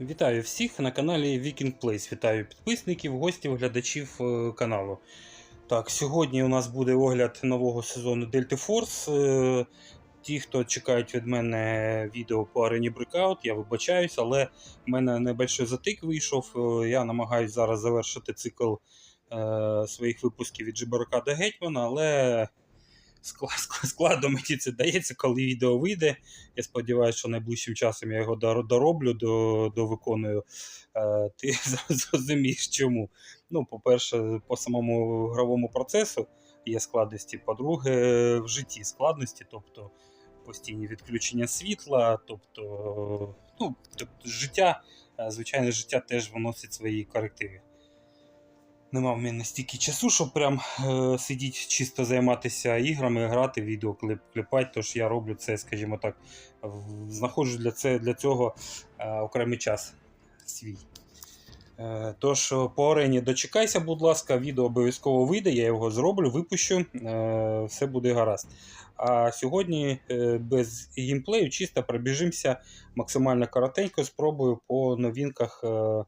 Вітаю всіх на каналі Viking Place. Вітаю підписників, гостів, глядачів е, каналу. Так, сьогодні у нас буде огляд нового сезону Delta Force. Е, Ті, хто чекають від мене відео по арені Breakout, я вибачаюсь, але в мене небольшой затик вийшов. Е, Я намагаюся зараз завершити цикл е, своїх випусків від Джибарака до Гетьмана, але складно мені це дається, коли відео вийде. Я сподіваюся, що найближчим часом я його дороблю, до, довиконую. Е, Ти зрозумієш чому. Ну, по-перше, по самому гровому процесу є складності. По-друге, в житті складності, тобто постійні відключення світла, тобто, ну, тобто життя, е, звичайне життя теж вносить свої корективи. Нема в мене стільки часу, щоб прям е, сидіти чисто займатися іграми, грати, відео кліп, кліпати, тож я роблю це, скажімо так, знаходжу для, це, для цього е, окремий час свій. Е, Тож е, по арені дочекайся, будь ласка, відео обов'язково вийде, я його зроблю, випущу, е, все буде гаразд. А сьогодні е, без геймплею чисто пробіжимося максимально коротенько, спробую по новинках е,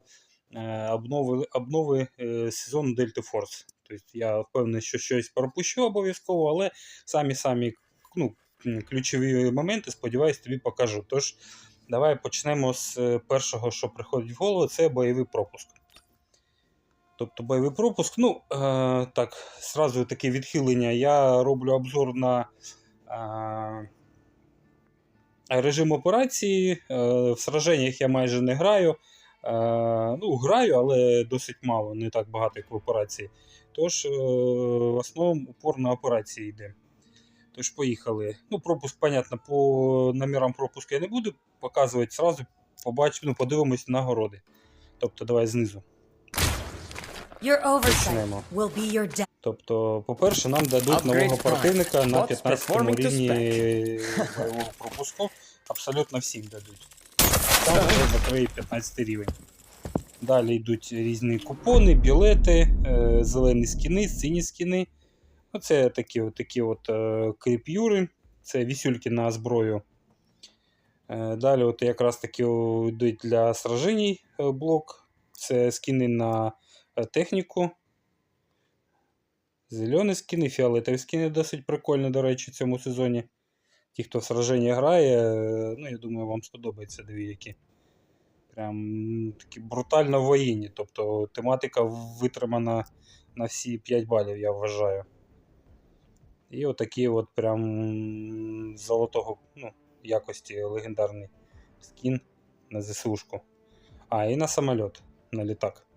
обнови, обнови е, сезону Delta Force. Тобто я впевнений, що щось пропущу обов'язково, але самі-самі ну, ключові моменти, сподіваюсь, тобі покажу. Tож давай почнемо з е, першого, що приходить в голову, це бойовий пропуск. Тобто бойовий пропуск, ну, е, так, зразу таке відхилення. Я роблю обзор на е, режим операції. Е, в сраженнях я майже не граю. Е, ну, граю, але досить мало, не так багато, як в операції. Тож, е, в основному упор на операції йде. Тож, поїхали. Ну, пропуск, понятно, по номерам пропуску я не буду показувати зразу, побачимо, ну, подивимось нагороди. Тобто, давай знизу. Your Почнемо. will be your. Тобто, по-перше, нам дадуть Upgrade нового противника на 15 performing рівні бойового пропуску. Абсолютно всім дадуть. Там вже закриє 15 рівень. Далі йдуть різні купони, білети, е, зелені скіни, сині скіни. Оце такі, от, такі от е, кріпюри, це вісюльки на зброю. Е, Далі от якраз таки йдуть для сраженій е, блок. Це скіни на техніку. Зелені скіни, фіолетові скіни досить прикольні, до речі, в цьому сезоні. Ті, хто в сраженні грає, ну, я думаю, вам сподобається дві які. Прям такі брутально воєнні. Тобто тематика витримана на всі 5 балів, я вважаю. І отакий от прям золотого ну, якості легендарний скін на ЗСУшку. А, і на самоліт, на літак.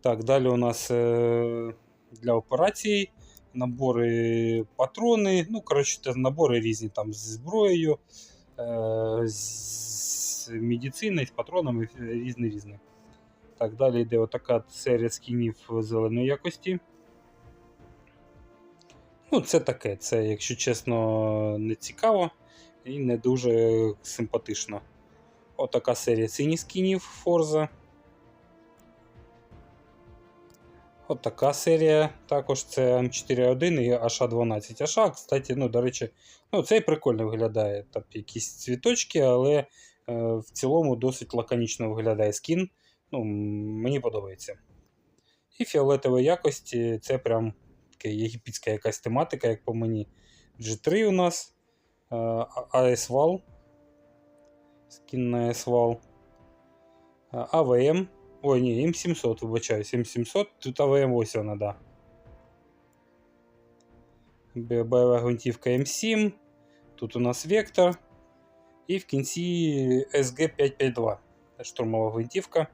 Так, далі у нас е, для операцій набори патрони. Ну, коротше, набори різні там зі зброєю, з медициною, з патронами, різні різні. Так, далі йде отака серія скінів зеленої якості. Ну, це таке, це, якщо чесно, не цікаво і не дуже симпатично. Отака серія синіх скінів Forza. От така серія. Також це М4.1 і HA12. HA, кстати, ну, до речі, ну, цей прикольно виглядає. Там якісь цвіточки, але е, в цілому досить лаконічно виглядає скін. Ну, мені подобається. І фіолетової якості це прям така єгипетська якась тематика, як по мені. G3 у нас. Е, AS-вал. Скін на AS-вал. Е, АВМ. Ой, ні, М700, вибачаюсь, М700, тут АВМ ось вона, да. Бойова гвинтівка М7, тут у нас Вектор. І в кінці СГ-552, штурмова гвинтівка.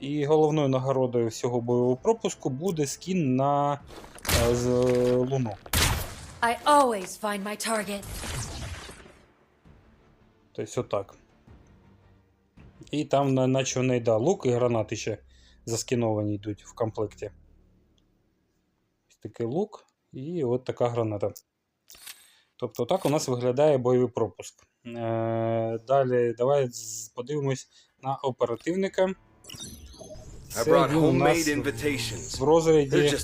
І головною нагородою всього бойового пропуску буде скін на е, з Луну. I always find my target. Тобто отак. І там, наче в неї да, лук і гранати ще заскіновані йдуть в комплекті. Ось такий лук і от така граната. Тобто так у нас виглядає бойовий пропуск. Е, далі давай подивимось на оперативника. Це він у нас в розряді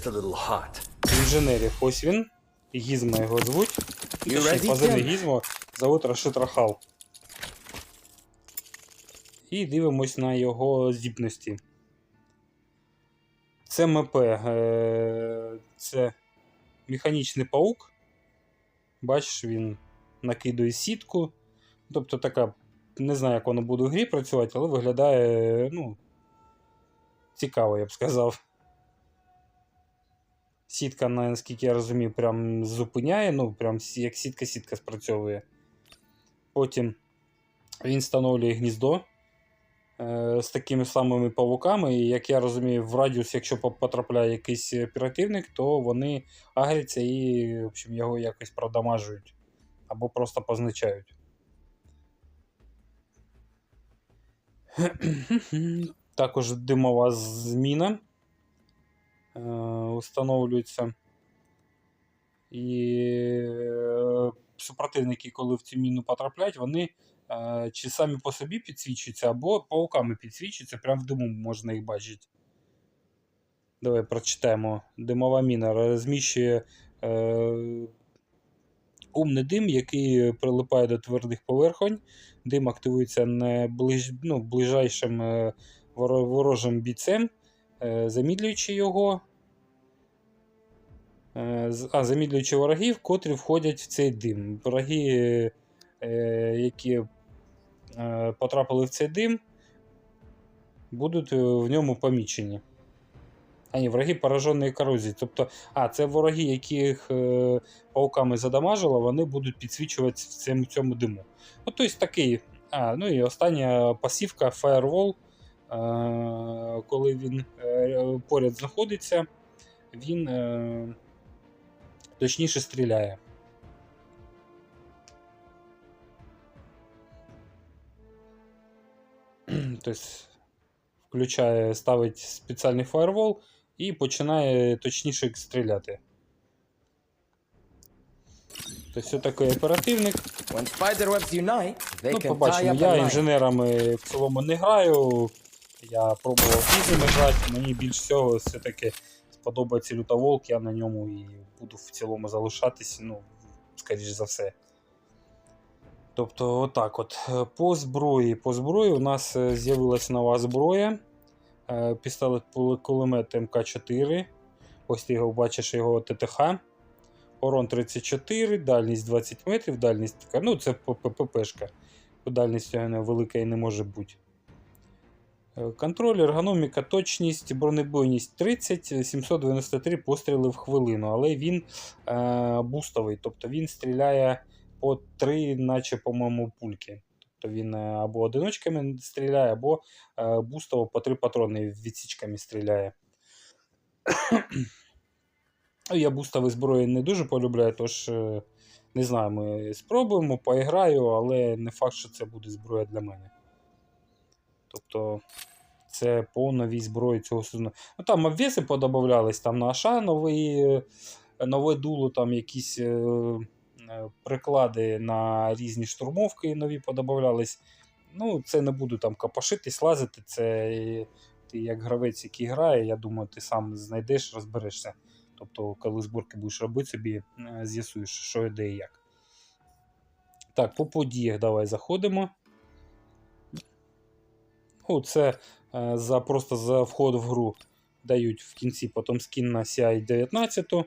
інженерів. Ось він. Гізмо його звуть. Позивний? Гізмо зовут Рашид Рахал. І дивимось на його здібності. Це МП. е, Це механічний паук. Бачиш, він накидує сітку. Тобто така, не знаю, як воно буде в грі працювати, але виглядає, ну, цікаво, я б сказав. Сітка, наскільки я розумію, прям зупиняє, ну, прям як сітка-сітка спрацьовує. Потім він встановлює гніздо з такими самими павуками. І як я розумію, в радіус, якщо потрапляє якийсь оперативник, то вони агряться і в общем, його якось продамажують або просто позначають. Також димова зміна е, встановлюється. І е, супротивники, коли в цю міну потрапляють, вони е, чи самі по собі підсвічуються, або пауками підсвічуються, прямо в диму можна їх бачити. Давай прочитаємо. Димова міна розміщує е, умний дим, який прилипає до твердих поверхонь. Дим активується не ближ, ну, ближайшим е, ворожим бійцем, е, замідлюючи його. Е, А, замідлюючи ворогів, котрі входять в цей дим. Вороги, е, які потрапили в цей дим, будуть е, в ньому помічені. А ні, вороги пораженої корозії. Тобто, а, це вороги, яких е, пауками задамажило, вони будуть підсвічувати в цьому, цьому диму. Ну, тобто такий. А, ну і остання пасівка Firewall. Е, коли він е, поряд знаходиться, він е, точніше стріляє. Тобто включає, ставить спеціальний фаервол і починає точніше стріляти. Тобто, все такий оперативник. Unite, Ну, побачимо, я інженерами в цілому не граю. Я пробував різними грати. Мені більш всього все-таки сподобається лютоволк, я на ньому і буду в цілому залишатись, ну, скоріш за все. Тобто, отак от. Е, По зброї. По зброї у нас е, з'явилась нова зброя. Е, Пістолет кулемет МК4. Ось ти його бачиш його ТТХ. Урон 34, дальність 20 метрів, дальність така. Ну, це ПППшка. Дальність велика і не може бути. Контроль, ергономіка, точність, бронебойність 30, 793 постріли в хвилину, але він е, бустовий, тобто він стріляє по 3, наче, по-моєму, пульки. Тобто він е, або одиночками стріляє, або е, бустово по 3 патрони відсічками стріляє. Ну, Я бустові зброї не дуже полюбляю, тож е, не знаю, ми спробуємо, поіграю, але не факт, що це буде зброя для мене. Тобто це по новій зброї цього сезону. Ну там обвеси подобавлялись, там на Аша нове дуло, там якісь приклади на різні штурмовки нові подобавлялись. Ну, це не буду там капошитись, лазити. Це е, ти як гравець, який грає, я думаю, ти сам знайдеш, розберешся. Тобто, коли зборки будеш робити, собі е, з'ясуєш, що де і як. Так, по подіях давай заходимо. Ну, це е, за, просто за вход в гру дають в кінці потім скін на CI 19. Е,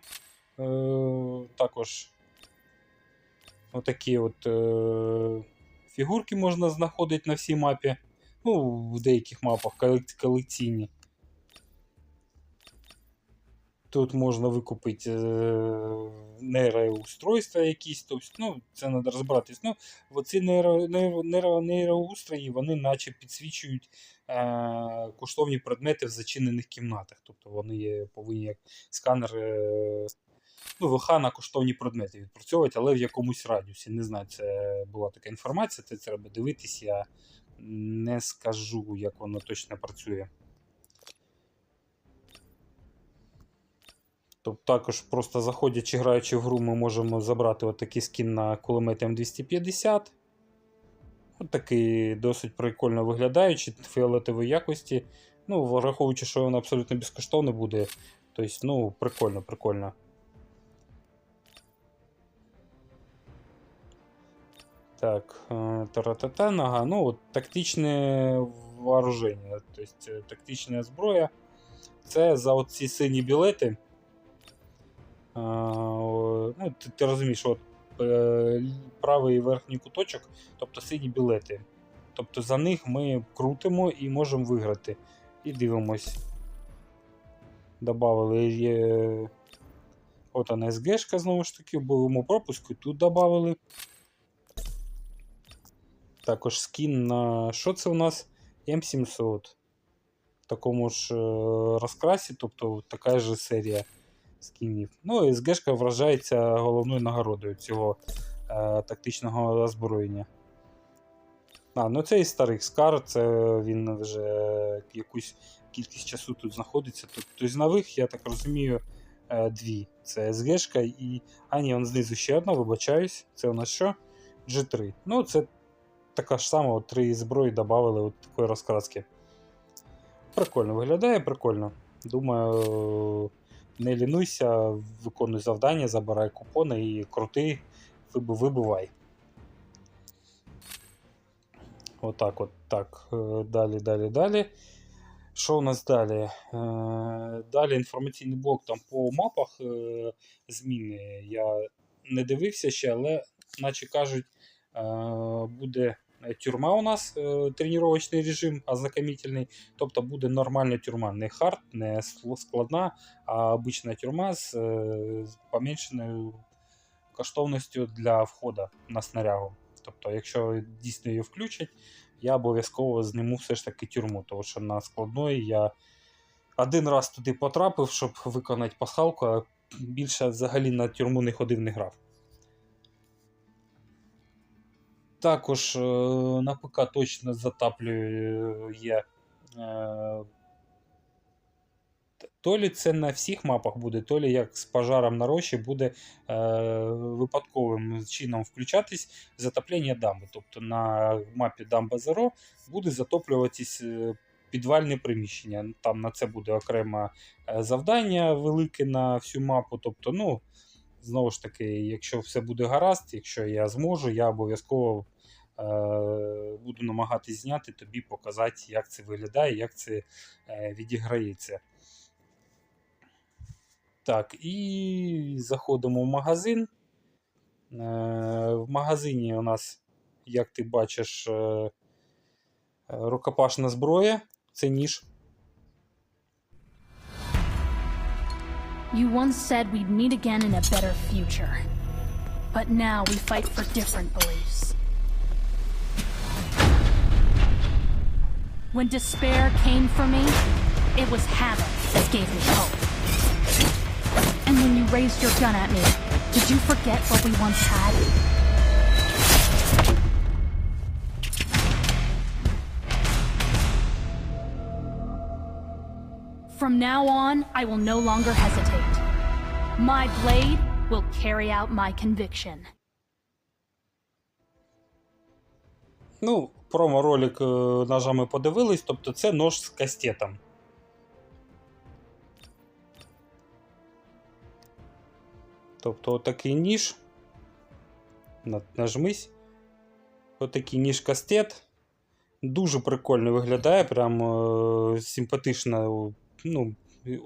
також отакі от е, фігурки можна знаходити на всій мапі. Ну, в деяких мапах колекційні. Тут можна викупити е, нейроустройства якісь. Тобто, ну, це треба розбиратись. Ну, оці нейро, нейро, нейро, нейроустрої, вони наче підсвічують е, коштовні предмети в зачинених кімнатах. Тобто вони є, повинні як сканер е, ну, ВХ на коштовні предмети відпрацьовувати, але в якомусь радіусі. Не знаю, це була така інформація, це треба дивитись. Я не скажу, як воно точно працює. Тобто також просто заходячи, граючи в гру, ми можемо забрати отакий скін на кулемет М250. От такий досить прикольно виглядаючий, фіолетової якості. Ну, враховуючи, що він абсолютно безкоштовний буде. Тобто, ну, прикольно, прикольно. Так, е, таратата, нога. Ну, тактичне вооруження, тобто тактична зброя. Це за оці сині білети. А, ну, ти, ти розумієш, от, е, правий верхній куточок, тобто сині білети. Тобто за них ми крутимо і можемо виграти. І дивимось. Добавили є. От вона СГшка знову ж таки, в бойовому пропуску тут додали. Також скін на що це у нас? М700. В такому ж е, розкрасі, тобто така ж серія скінів. Ну, СГшка вражається головною нагородою цього е, тактичного озброєння. А, ну це і старий Скар, це він вже якусь кількість часу тут знаходиться. Тобто з нових, я так розумію, е, дві. Це СГшка і. А, ні, он знизу ще одна, вибачаюсь. Це у нас що? G3. Ну, це така ж сама, от три зброї додали от такої розкраски. Прикольно виглядає, прикольно. Думаю, не лінуйся, виконуй завдання, забирай купони і крути, виб- вибивай. Отак от. Так. е, Далі, далі, далі. Що у нас далі? Е, Далі інформаційний блок там по мапах е, зміни. Я не дивився ще, але, наче кажуть, буде тюрма у нас, е, тренувачний режим ознакомительний. Тобто буде нормальна тюрма, не хард, не складна, а обична тюрма з, е, з поменшеною коштовністю для входу на снарягу. Тобто, якщо дійсно її включать, я обов'язково зніму все ж таки тюрму, тому що на складної я один раз туди потрапив, щоб виконати пасхалку, а більше взагалі на тюрму не ходив, не грав. Також е, на ПК точно затаплює. Е, то лі це на всіх мапах буде, то лі як з пожаром на рощі буде е, випадковим чином включатись затоплення дамби. Тобто на мапі Дамба Зеро буде затоплюватись е, підвальне приміщення. Там на це буде окреме завдання велике на всю мапу. Тобто, ну, знову ж таки, якщо все буде гаразд, якщо я зможу, я обов'язково буду намагатись зняти, тобі показати, як це виглядає, як це е, відіграється. Так, і заходимо в магазин. Е, В магазині у нас, як ти бачиш, е, е, рукопашна зброя. Це ніж. You once said we'd meet again in a better future. But now we fight for different beliefs. When despair came for me, it was habit that gave me hope. And when you raised your gun at me, did you forget what we once had? From now on, I will no longer hesitate. My blade will carry out my conviction. Ну, промо-ролик е, ножа ми подивились, тобто це нож з кастетом. Тобто отакий ніж. На- Нажмись. Отакий ніж кастет. Дуже прикольно виглядає, прям е, симпатично. Ну,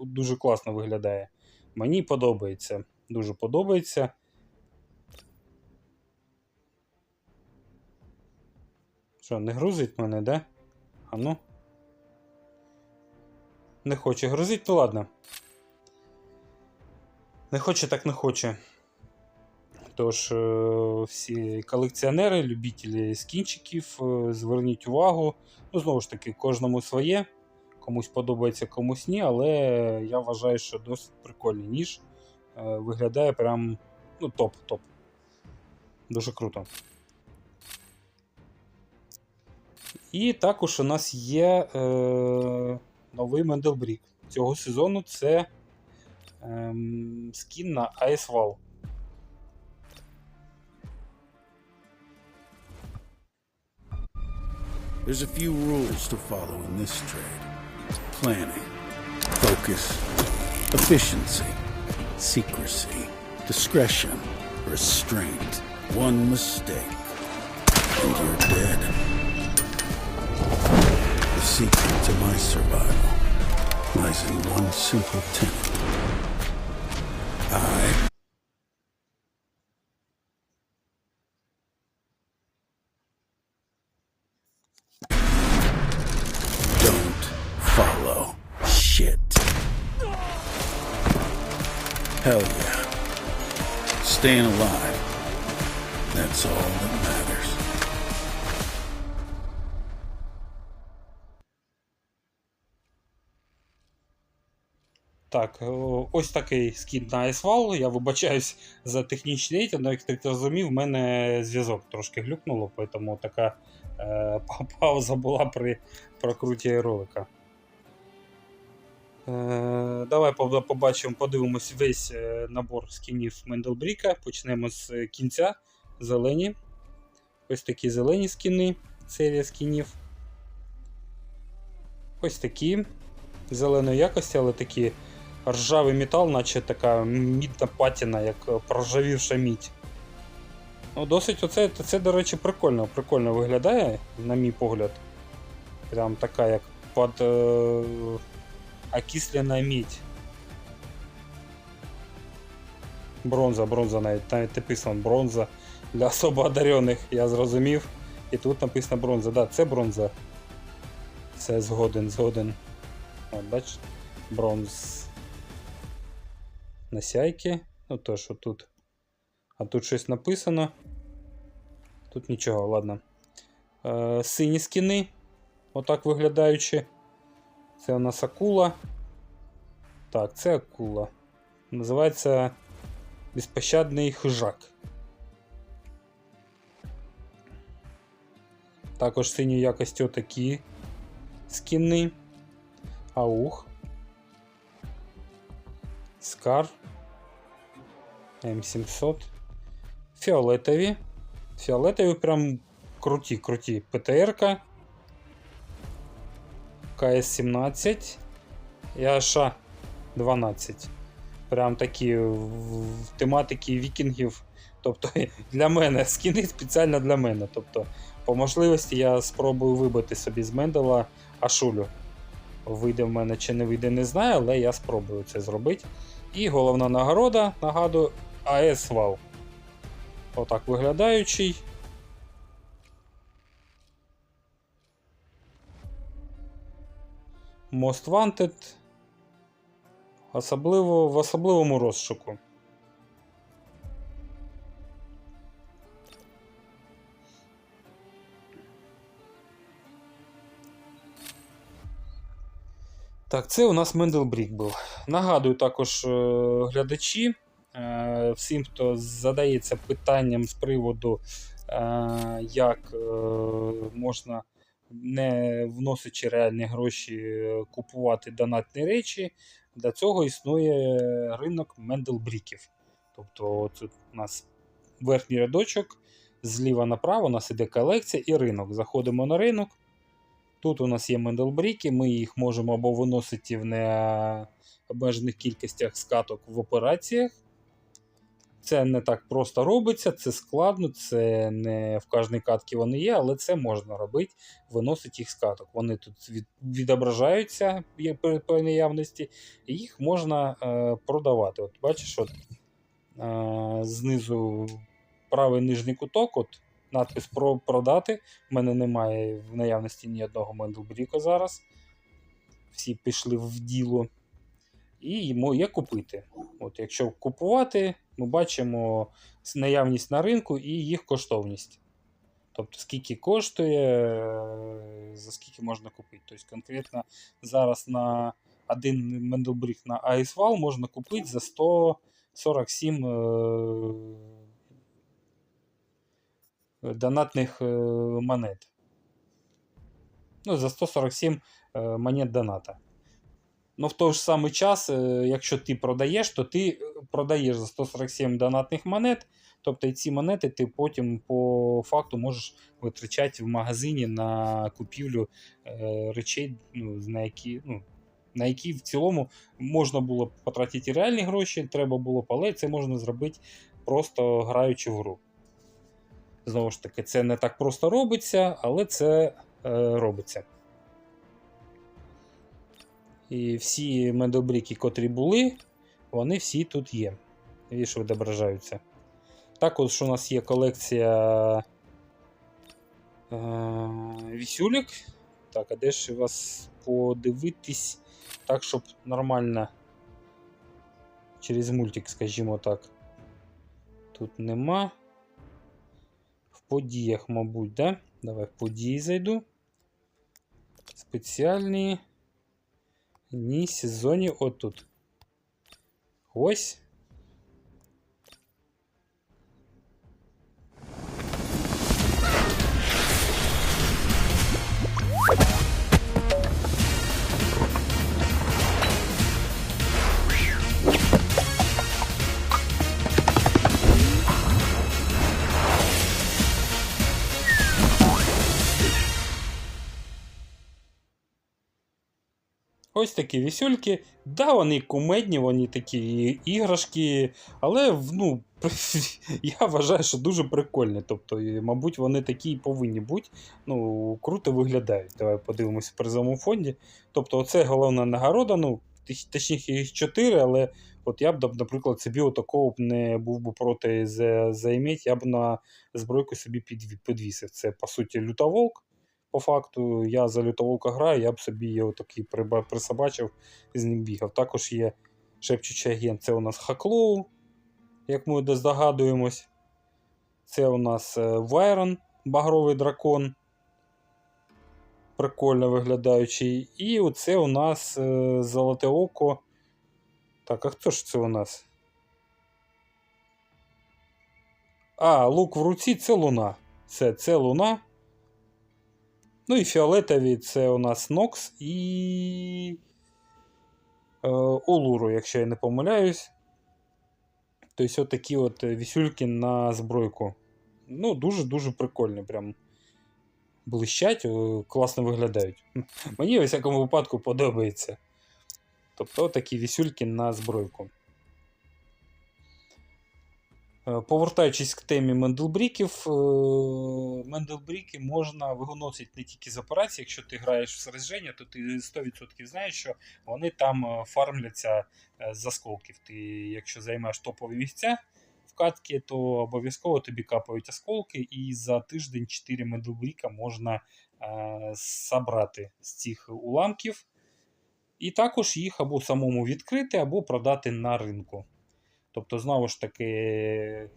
дуже класно виглядає. Мені подобається. Дуже подобається. Що, не грузить мене, да? А ну. Не хоче грузить, ну ладно. Не хоче, так не хоче. Тож, е, всі колекціонери, любителі скінчиків, е, зверніть увагу. Ну, знову ж таки, кожному своє. Комусь подобається, комусь ні, але я вважаю, що досить прикольний ніж. Е, Виглядає прям ну, топ-топ. Дуже круто. І також у нас є е, новий Менделбрік. Цього сезону це ем, скін на Ice There's a few rules to follow in this trade planning, focus, efficiency, secrecy, discretion, restraint. One mistake, and you're dead. The secret to my survival lies in one simple tenet. Так, ось такий скін на Айсвал. Я вибачаюсь за технічний рейтинг, але як ти зрозумів, в мене зв'язок трошки глюкнуло, тому така е, пауза була при прокруті ролика. Е, давай побачимо, подивимось весь е, набор скінів Менделбріка. Почнемо з е, кінця. Зелені. Ось такі зелені скіни, серія скінів. Ось такі зеленої якості, але такі ржавий метал, наче така мідна патіна, як проржавівша мідь. Ну, досить оце, це, до речі, прикольно, прикольно виглядає, на мій погляд. Прям така, як під е, окислена мідь. Бронза, бронза навіть, навіть написано бронза для особо одарених, я зрозумів. І тут написано бронза. Да, це бронза. Це згоден, згоден. От, бач, бронз. На сяйки. Ну то, що тут. А тут щось написано. Тут нічого, ладно. Е, сині скіни. Отак виглядаючи. Це у нас акула. Так, це акула. Називається Безпощадний хижак. Також синьої якості отакі скіни. Аух. Скар. М700. Фіолетові. Фіолетові прям круті, круті. ПТР-ка. КС-17 і АШ-12. Прям такі в тематики вікінгів. Тобто для мене скіни спеціально для мене. Тобто, по можливості я спробую вибити собі з Мендела Ашулю. Вийде в мене чи не вийде, не знаю, але я спробую це зробити. І головна нагорода, нагадую, АЕС вал. Отак виглядаючий. Most Wanted. Особливо в особливому розшуку. Так, це у нас Менделбрік був. Нагадую також е, глядачі, е, всім, хто задається питанням з приводу, е, як можна, не вносячи реальні гроші, купувати донатні речі. Для цього існує ринок Менделбріків. Тобто тут у нас верхній рядочок, зліва направо у нас іде колекція і ринок. Заходимо на ринок. Тут у нас є менделбріки, ми їх можемо або виносити в необмежених кількостях скаток в операціях. Це не так просто робиться, це складно, це не в кожній катці вони є, але це можна робити, виносити їх з. Вони тут від, відображаються при наявності, і їх можна е, продавати. От Бачиш, от, е, знизу правий нижній куток, от, надпис про продати. У мене немає в наявності ні одного Менделбріка зараз. Всі пішли в діло. І йому є купити. От, якщо купувати, ми бачимо наявність на ринку і їх коштовність. Тобто, скільки коштує, е, за скільки можна купити. Тобто, конкретно зараз на один Менделбрік на Айсвал можна купити за 147 е, донатних е, монет. Ну, за 147 е, монет доната. Ну, в той ж самий час, е, якщо ти продаєш, то ти продаєш за 147 донатних монет. Тобто ці монети ти потім по факту можеш витрачати в магазині на купівлю е, речей, ну, на які, ну, на які в цілому можна було потратити реальні гроші, треба було, але це можна зробити просто граючи в гру. Знову ж таки, це не так просто робиться, але це е, робиться. І всі медобріки, котрі були, вони всі тут є. Віж відображаються. Також у нас є колекція е, вісюлік. Так, а де ж вас подивитись так, щоб нормально через мультик, скажімо так. Тут нема. Подіях, мабуть, да? Давай в події зайду. Спеціальні. дні сезоні отут. Ось. Ось такі вісюльки. Да, вони кумедні, вони такі іграшки, але ну, я вважаю, що дуже прикольні. Тобто, мабуть, вони такі і повинні бути. Ну, круто виглядають. Давай подивимося в призовому фонді. Тобто, оце головна нагорода. Ну, точніше, їх 4, але от я б, наприклад, собі отакого б не був би проти займіть, я б на збройку собі підвісив. Це, по суті, лютоволк. По факту, я за лютоволка граю, я б собі його такий присобачив і з ним бігав. Також є шепчучий агент, це у нас Хаклоу, як ми здогадуємось. Це у нас е, Вайрон, багровий дракон. Прикольно виглядаючий. І оце у нас е, Золоте Око. Так, а хто ж це у нас? А, лук в руці це луна. Це, це луна. Ну і фіолетові це у нас Нокс і е, Улуру, якщо я не помиляюсь. Тобто отакі от вісюльки на збройку. Ну, дуже-дуже прикольні. Прям блищать, е, класно виглядають. Мені у всякому випадку подобається. Тобто такі вісюльки на збройку. Е, Повертаючись к темі менделбріків, е, можна виносити не тільки з операції. Якщо ти граєш в сраження, то ти 100% знаєш, що вони там е, фармляться з осколків. Ти, якщо займаєш топові місця в катки, то обов'язково тобі капають осколки, і за тиждень 4 менделбріка можна забрати з цих уламків. І також їх або самому відкрити, або продати на ринку. Тобто, знову ж таки,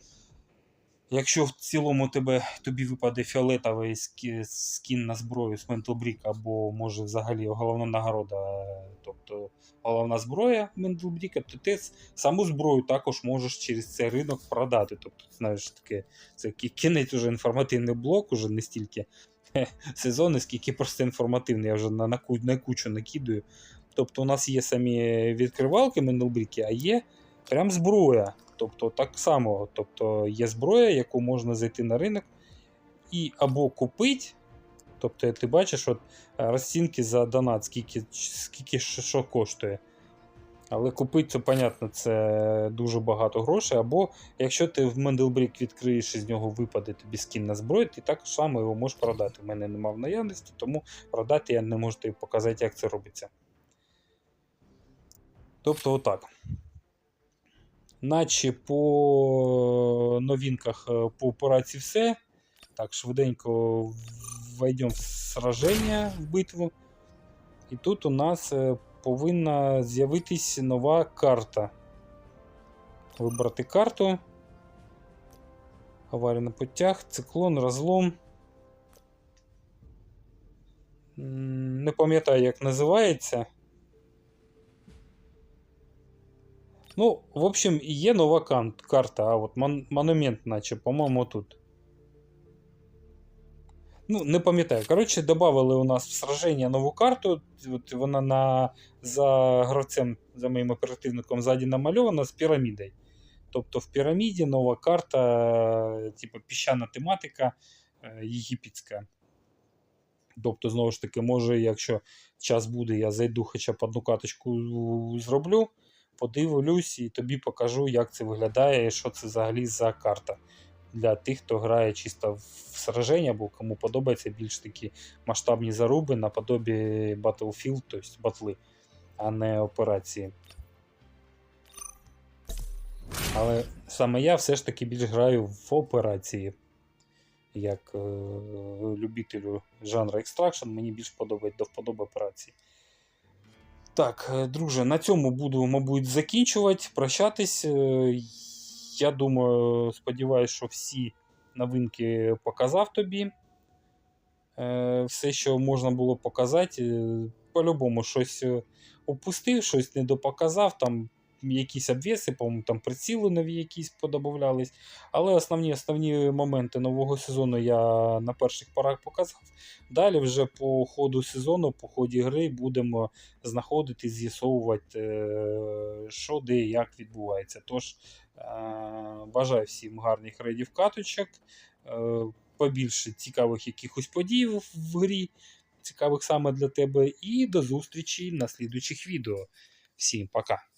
якщо в цілому тебе, тобі випаде фіолетовий скін на зброю з Mental або може взагалі головна нагорода, тобто головна зброя Mental то ти саму зброю також можеш через цей ринок продати. Тобто, знаєш, таке, це кінець уже інформативний блок, уже не стільки сезони, скільки просто інформативний. Я вже на, на, кучу накидаю. Тобто, у нас є самі відкривалки Mental а є прям зброя. Тобто так само, тобто є зброя, яку можна зайти на ринок і або купити. Тобто, ти бачиш от, е, розцінки за донат, скільки, скільки що коштує. Але купити, це, понятно, це дуже багато грошей. Або якщо ти в Менделбрік відкриєш і з нього випаде тобі скін на зброю, ти так само його можеш продати. У мене немає в наявності, тому продати я не можу тобі показати, як це робиться. Тобто, отак. Наче по новинках е, по операції все. Так, швиденько войдемо в сраження в битву. І тут у нас е, повинна з'явитись нова карта. Вибрати карту. Аварія на потяг, циклон, розлом. Не пам'ятаю, як називається. Ну, в общем, є нова карта, а от мон- монумент, наче, по-моєму, тут. Ну, не пам'ятаю. Коротше, додали у нас в сраження нову карту. От вона на, за гравцем, за моїм оперативником ззаді намальована з пірамідою. Тобто в піраміді нова карта, типу піщана тематика е, єгипетська. Тобто, знову ж таки, може, якщо час буде, я зайду хоча б одну каточку зроблю подивлюсь і тобі покажу, як це виглядає і що це взагалі за карта. для тих, хто грає чисто в сраження, або кому подобаються більш такі масштабні заруби наподобі Battlefield, тобто батли, а не операції. Але саме я все ж таки більш граю в операції. Як е, любителю жанру Extraction, мені більш подобається до вподоби операції. Так, е, друже, на цьому буду, мабуть, закінчувати, прощатись. Е, Я думаю, сподіваюся, що всі новинки показав тобі. Е, Все, що можна було показати. По-любому щось опустив, щось не допоказав. Там якісь обвіси, по-моєму, там приціли нові якісь подобавлялись. Але основні основні моменти нового сезону я на перших порах показав. Далі вже по ходу сезону, по ході гри будемо знаходити, з'ясовувати, е, що де і як відбувається. Тож е, бажаю всім гарних рейдів каточок, е, побільше цікавих якихось подій в грі, цікавих саме для тебе. І до зустрічі на слідуючих відео. Всім пока!